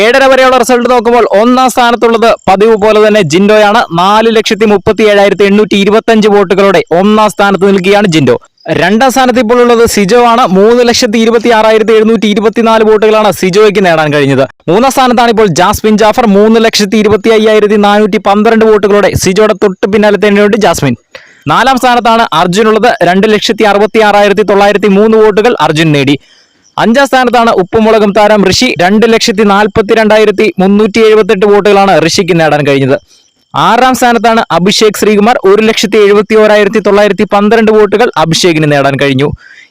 ഏഴര വരെയുള്ള റിസൾട്ട് നോക്കുമ്പോൾ ഒന്നാം സ്ഥാനത്തുള്ളത് പതിവ് പോലെ തന്നെ ജിൻഡോയാണ്. നാല് ലക്ഷത്തി മുപ്പത്തി ഏഴായിരത്തി എണ്ണൂറ്റി ഇരുപത്തഞ്ച് വോട്ടുകളോടെ ഒന്നാം സ്ഥാനത്ത് നിൽക്കുകയാണ് ജിൻഡോ. രണ്ടാം സ്ഥാനത്ത് ഇപ്പോൾ ഉള്ളത് സിജോ ആണ്. മൂന്ന് ലക്ഷത്തി ഇരുപത്തി ആറായിരത്തി എഴുന്നൂറ്റി ഇരുപത്തിനാല് വോട്ടുകളാണ് സിജോയ്ക്ക് നേടാൻ കഴിഞ്ഞത്. മൂന്നാം സ്ഥാനത്താണ് ഇപ്പോൾ ജാസ്മിൻ ജാഫർ. മൂന്ന് ലക്ഷത്തി ഇരുപത്തി അയ്യായിരത്തി നാനൂറ്റി പന്ത്രണ്ട് വോട്ടുകളോടെ സിജോയുടെ തൊട്ട് പിന്നാലെ തന്നെയുണ്ട് ജാസ്മിൻ. നാലാം സ്ഥാനത്താണ് അർജുൻ ഉള്ളത്. രണ്ട് ലക്ഷത്തി അറുപത്തി ആറായിരത്തി തൊള്ളായിരത്തി മൂന്ന് വോട്ടുകൾ അർജുൻ നേടി. അഞ്ചാം സ്ഥാനത്താണ് ഉപ്പുമുളകും താരം ഋഷി. രണ്ട് ലക്ഷത്തി നാൽപ്പത്തി രണ്ടായിരത്തി മുന്നൂറ്റി എഴുപത്തെട്ട് വോട്ടുകളാണ് ഋഷിക്ക് നേടാൻ കഴിഞ്ഞത്. ആറാം സ്ഥാനത്താണ് അഭിഷേക് ശ്രീകുമാർ. ഒരു ലക്ഷത്തി എഴുപത്തി ഓരായിരത്തി തൊള്ളായിരത്തി പന്ത്രണ്ട് വോട്ടുകൾ അഭിഷേകിന് നേടാൻ കഴിഞ്ഞു.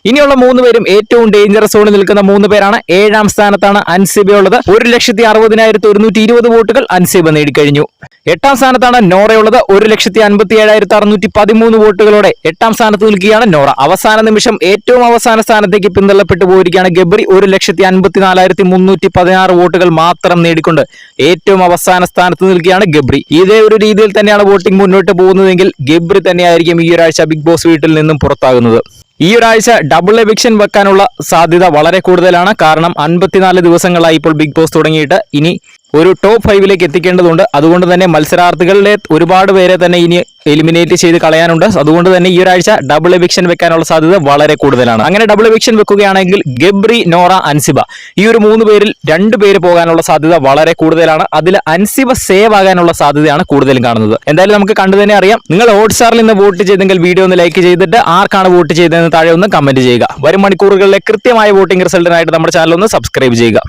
ഇനിയുള്ള മൂന്ന് പേരും ഏറ്റവും ഡേഞ്ചറസ് സോണിൽ നിൽക്കുന്ന മൂന്ന് പേരാണ്. ഏഴാം സ്ഥാനത്താണ് അൻസിബ ഉള്ളത്. ഒരു ലക്ഷത്തി അറുപതിനായിരത്തി ഒരുന്നൂറ്റി ഇരുപത് വോട്ടുകൾ അൻസിബ നേടിക്കഴിഞ്ഞു. എട്ടാം സ്ഥാനത്താണ് നോറയുള്ളത് ഒരു ലക്ഷത്തി അൻപത്തി ഏഴായിരത്തി അറുന്നൂറ്റി പതിമൂന്ന് വോട്ടുകളോടെ എട്ടാം സ്ഥാനത്ത് നിൽക്കുകയാണ് നോറ. അവസാന നിമിഷം ഏറ്റവും അവസാന സ്ഥാനത്തേക്ക് പിന്തള്ളപ്പെട്ടു പോയിരിക്കുകയാണ് ഗബ്രി. ഒരു ലക്ഷത്തി അൻപത്തി നാലായിരത്തി മുന്നൂറ്റി പതിനാറ് വോട്ടുകൾ മാത്രം നേടിക്കൊണ്ട് ഏറ്റവും അവസാന സ്ഥാനത്ത് നിൽക്കുകയാണ് ഗബ്രി. ഇതേ ഒരു രീതിയിൽ തന്നെയാണ് വോട്ടിംഗ് മുന്നോട്ട് പോകുന്നതെങ്കിൽ ഗബ്രി തന്നെയായിരിക്കും ഈ ഒരാഴ്ച ബിഗ് ബോസ് വീട്ടിൽ നിന്നും പുറത്താകുന്നത്. ഈ ഒരാഴ്ച ഡബിൾ എവിക്ഷൻ വെക്കാനുള്ള സാധ്യത വളരെ കൂടുതലാണ്. കാരണം അൻപത്തിനാല് ദിവസങ്ങളായി ഇപ്പോൾ ബിഗ് ബോസ് തുടങ്ങിയിട്ട്. ഇനി ഒരു ടോപ്പ് ഫൈവിലേക്ക് എത്തിക്കേണ്ടതുണ്ട്. അതുകൊണ്ട് തന്നെ മത്സരാർത്ഥികളിലെ ഒരുപാട് പേരെ തന്നെ ഇനി എലിമിനേറ്റ് ചെയ്ത് കളയാനുണ്ട്. അതുകൊണ്ട് തന്നെ ഈ ഒരാഴ്ച ഡബിൾ എവിക്ഷൻ വെക്കാനുള്ള സാധ്യത വളരെ കൂടുതലാണ്. അങ്ങനെ ഡബിൾ എവിക്ഷൻ വെക്കുകയാണെങ്കിൽ ഗബ്രി നോറ അൻസിബ. ഈ ഒരു മൂന്ന് പേരിൽ രണ്ട് പേര് പോകാനുള്ള സാധ്യത വളരെ കൂടുതലാണ്. അതിൽ അൻസിബ സേവ് ആകാനുള്ള സാധ്യതയാണ് കൂടുതലും കാണുന്നത്. എന്തായാലും നമുക്ക് കണ്ടു തന്നെ അറിയാം. നിങ്ങൾ ഹോട്ട്സ്റ്റാറിൽ നിന്ന് വോട്ട് ചെയ്തെങ്കിൽ വീഡിയോ ഒന്ന് ലൈക്ക് ചെയ്തിട്ട് ആർക്കാണ് വോട്ട് ചെയ്തതെന്ന് താഴെ ഒന്ന് കമന്റ് ചെയ്യുക. വരും മണിക്കൂറുകളിലെ കൃത്യമായ വോട്ടിംഗ് റിസൾട്ടിനായിട്ട് നമ്മുടെ ചാനൽ ഒന്ന് സബ്സ്ക്രൈബ് ചെയ്യുക.